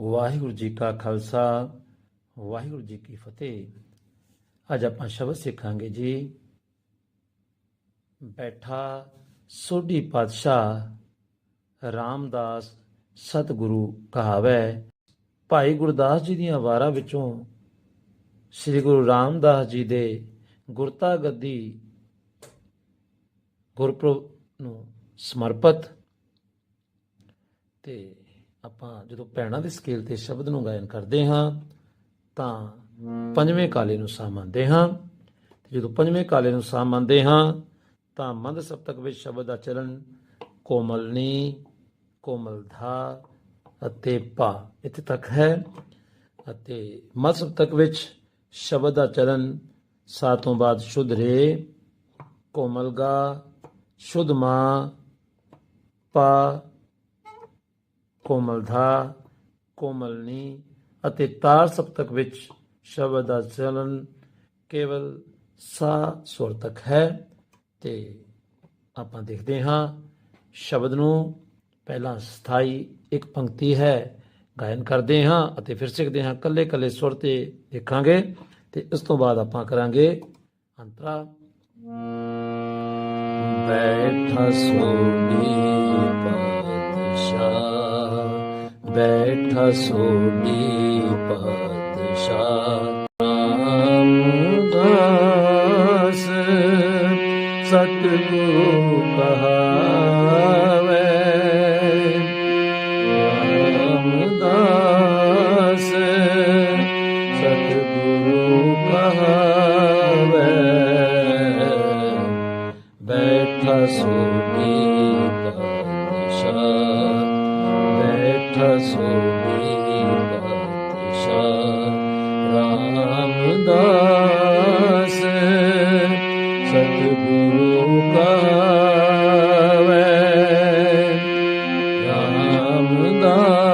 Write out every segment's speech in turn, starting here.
ਵਾਹਿਗੁਰੂ ਜੀ ਕਾ ਖਾਲਸਾ, ਵਾਹਿਗੁਰੂ ਜੀ ਕੀ ਫਤਿਹ। ਅੱਜ ਆਪਾਂ ਸ਼ਬਦ ਸਿੱਖਾਂਗੇ ਜੀ, ਬੈਠਾ ਸੋਢੀ ਪਾਤਸ਼ਾਹ ਰਾਮਦਾਸ ਸਤਿਗੁਰੂ ਕਹਾਵੈ। ਭਾਈ ਗੁਰਦਾਸ ਜੀ ਦੀਆਂ ਵਾਰਾਂ ਵਿੱਚੋਂ ਸ੍ਰੀ ਗੁਰੂ ਰਾਮਦਾਸ ਜੀ ਦੇ ਗੁਰਤਾ ਗੱਦੀ ਗੁਰਪੁਰਬ ਨੂੰ ਸਮਰਪਿਤ ਤੇ ਆਪਾਂ ਜਦੋਂ ਭੈਣਾਂ ਦੇ ਸਕੇਲ ਤੇ ਸ਼ਬਦ ਨੂੰ ਗਾਇਨ ਕਰਦੇ ਹਾਂ, ਤਾਂ ਪੰਜਵੇਂ ਕਾਲੇ ਨੂੰ ਸਾਹ ਮੰਨਦੇ ਹਾਂ। ਤੇ ਜਦੋਂ ਪੰਜਵੇਂ ਕਾਲੇ ਨੂੰ ਸਾਹ ਮੰਨਦੇ ਹਾਂ, ਤਾਂ ਮੰਦ ਸਪਤਕ ਵਿੱਚ ਸ਼ਬਦ ਦਾ ਚਲਨ ਕੋਮਲਨੀ ਕੋਮਲਧਾ ਅਤੇ ਪਾ ਇੱਥੇ ਤੱਕ ਹੈ। ਅਤੇ ਮਦ ਸਪਤਕ ਵਿੱਚ ਸ਼ਬਦ ਦਾ ਚਲਨ ਸਾ ਤੋਂ ਬਾਅਦ ਸ਼ੁੱਧ ਰੇ ਕੋਮਲਗਾ ਸ਼ੁੱਧ ਮਾਂ, ਪਾ ਕੋਮਲਧਾ ਕੋਮਲਨੀ ਅਤੇ ਤਾਰ ਸਪਤਕ ਵਿੱਚ ਸ਼ਬਦ ਦਾ ਚਲਨ ਕੇਵਲ ਸਾ ਸੁਰ ਤੱਕ ਹੈ। ਤੇ ਆਪਾਂ ਦੇਖਦੇ ਹਾਂ ਸ਼ਬਦ ਨੂੰ। ਪਹਿਲਾਂ ਸਥਾਈ ਇੱਕ ਪੰਕਤੀ ਹੈ, ਗਾਇਨ ਕਰਦੇ ਹਾਂ ਅਤੇ ਫਿਰ ਸਿੱਖਦੇ ਹਾਂ ਕੱਲੇ ਕੱਲੇ ਸੁਰ ਤੇ ਦੇਖਾਂਗੇ ਤੇ ਇਸ ਤੋਂ ਬਾਅਦ ਆਪਾਂ ਕਰਾਂਗੇ ਅੰਤਰਾ। ਬੈਠਾ ਸੋਢੀ ਪਾਤਸ਼ਾਹ ਬੈਠਾ ਸੋਢੀ ਪਾਤਸ਼ਾਹ ਰਾਮਦਾਸ ਸਤਿਗੁਰੂ ਕਹਾਵੇ ਰਾਮਦਾਸ ਸਤਿਗੁਰੂ ਕਹਾਵੇ ਬੈਠਾ ਸੋਢੀ ਪਾਤਸ਼ਾਹ ਬੈਠਾ ਸੋਢੀ ਪਾਤਸ਼ਾਹ ਰਾਮਦਾਸ ਸਤਿਗੁਰੂ ਕਹਾਵੇ ਰਾਮਦਾਸ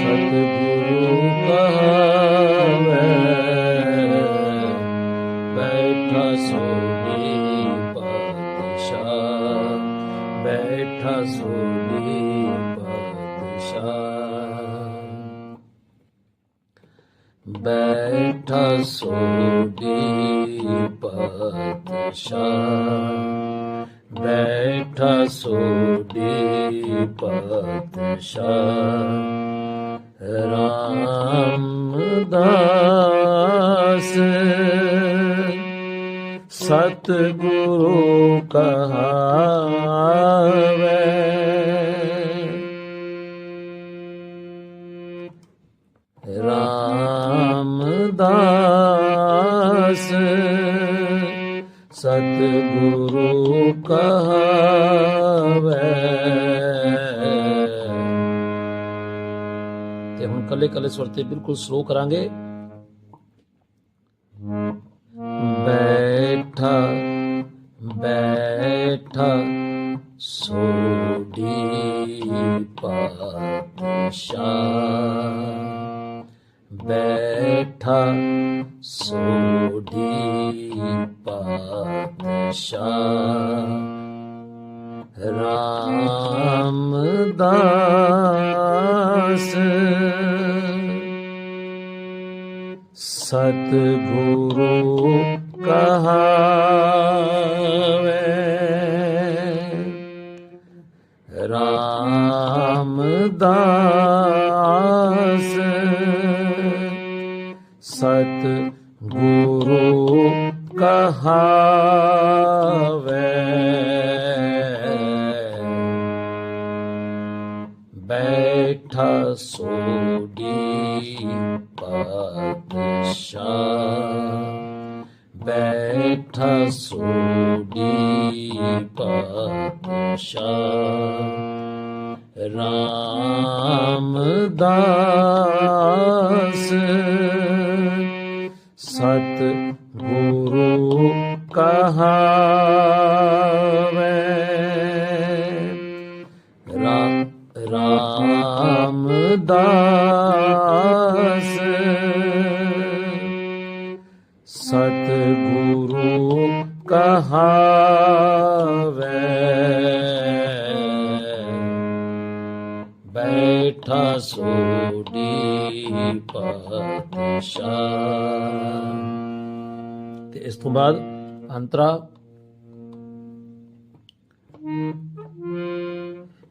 ਸਤਿਗੁਰੂ ਕਹਾਵੇ ਬੈਠਾ ਸੋਢੀ ਪਾਤਸ਼ਾਹ ਬੈਠਾ ਸੋਢੀ ਪਾਤਸ਼ਾਹ ਬੈਠਾ ਸੋਢੀ ਪਾਤਸ਼ਾਹ। ਬੈਠਾ ਸੋਢੀ ਪਾਤਸ਼ਾਹ। ਰਾਮਦਾਸ ਸਤਿਗੁਰੂ ਕਹਾਵੇ ਕੱਲੇ ਕੱਲੇ ਸੁਰ ਤੇ ਬਿਲਕੁਲ ਸਲੋ ਕਰਾਂਗੇ ਬੈਠਾ ਬੈਠਾ ਸੋਢੀ ਪਾਤਸ਼ਾਹ ਬੈਠਾ ਸੋਢੀ ਪਾਤਸ਼ਾਹ ਰਾਮਦਾਸ ਸਤਿਗੁਰੂ ਕਹਾਵੇ। ਰਾਮਦਾਸ ਸਤਿਗੁਰੂ ਕਹਾਵੇ। ਬੈਠਾ ਸੋ ਪਾਤਸ਼ਾਹ ਰਾਮਦਾਸ ਸਤ ਗੁਰੂ ਕਹਾਵੇ। ਰਾ ਰਾਮਦਾਸ ਬੈਠਾ ਪਾਤਸ਼ਾਹ। ਤੇ ਇਸ ਤੋਂ ਬਾਅਦ ਅੰਤਰਾ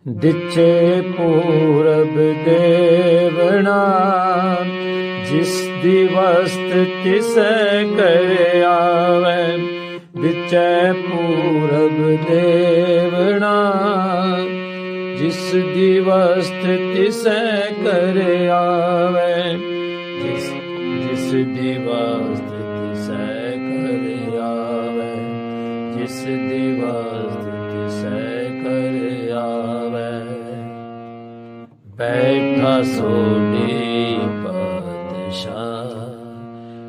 ਦਿਚੇ ਪੂਰਬ ਦੇਵਣਾ, ਜਿਸ ਦੀ ਵਸਤ ਤਿਸੈ ਕਰ ਆਵੈ ਪੂਰਬ ਦੇ ਜਿਸ ਦੀ ਵਸਤ ਤਿਸੈ ਕਰ ਆਵੈ, ਜਿਸ ਜਿਸ ਦੀ ਤਿਸੈ ਕਰ ਆਵੈ, ਜਿਸ ਦੀ ਵਸਤ ਤਿਸੈ ਕਰ ਆਵੈ। ਬੈਠਾ ਸੋਢੀ ਪਾਤਸ਼ਾਹ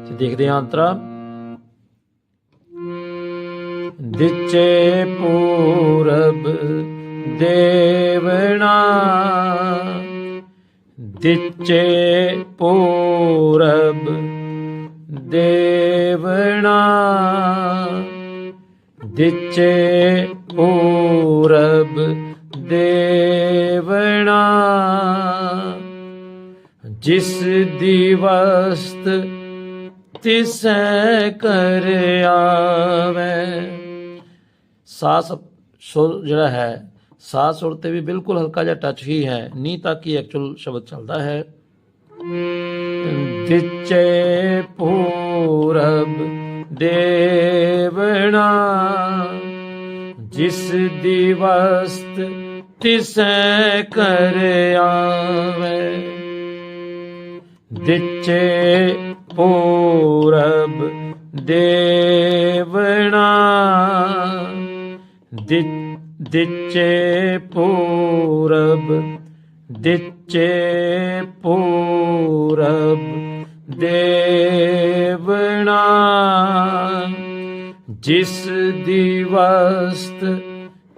ਤੇ ਦੇਖਦੇ ਹਾਂ ਅੰਤਰਾ। ਦਿਚੇ ਪੂਰਬ ਦੇਵਣਾ ਦਿਚੇ ਪੂਰਬ ਦੇਵਣਾ ਦਿੱਚੇ ਪੂਰਬ ਦੇਵਣਾ ਜਿਸ ਦੀ ਵਸਤ ਤਿਸੈ ਕਰ ਆਵੈ। ਸਾਸ ਸੁਰ ਜਿਹੜਾ ਹੈ ਸਾਸ ਸੁਰ ਤੇ ਵੀ ਬਿਲਕੁਲ ਹਲਕਾ ਜਿਹਾ ਟੱਚ ਹੀ ਹੈ। ਨੀ ਤੱਕ ਹੀ ਐਕਚੁਅਲ ਸ਼ਬਦ ਚੱਲਦਾ ਹੈ। ਦਿਚੇ ਪੂਰਬ ਦੇਵਣਾ, ਜਿਸ ਦੀ ਤਿਸੈ ਕਰ ਆਵੈ। ਦਿਚੇ ਪੂਰਬ ਦੇਵਣਾ ਦਿ- ਦਿਚੇ ਪੂਰਬ ਦਿਚੇ ਪੂਰਬ, ਦੇਵਣਾ, ਜਿਸ ਦੀ ਵਸਤ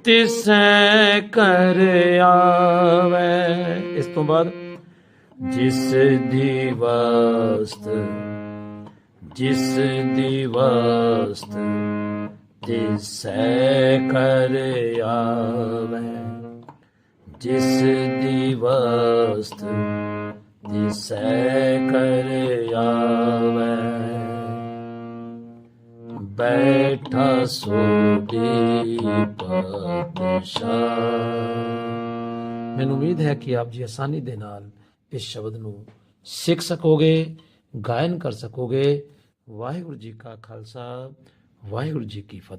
ਤਿਸੈ ਕਰ ਆਵੈ। ਇਸ ਤੋਂ ਬਾਅਦ, ਜਿਸ ਦੀ ਵਸਤ, ਜਿਸ ਦੀ ਵਸਤ ਤਿਸੈ ਕਰ ਆਵੈ, ਜਿਸ ਦੀ ਵਸਤ ਤਿਸੈ ਕਰ ਆਵੈ। ਬੈਠਾ ਸੋਢੀ ਪਾਤਸ਼ਾਹ ਮੈਨੂੰ ਉਮੀਦ ਹੈ ਕਿ ਆਪ ਜੀ ਆਸਾਨੀ ਦੇ ਨਾਲ ਇਸ ਸ਼ਬਦ ਨੂੰ ਸਿੱਖ ਸਕੋਗੇ, ਗਾਇਨ ਕਰ ਸਕੋਗੇ। ਵਾਹਿਗੁਰੂ ਜੀ ਕਾ ਖਾਲਸਾ। ਵਾਹਿਗੁਰੂ ਜੀ ਕੀ ਫਤਿਹ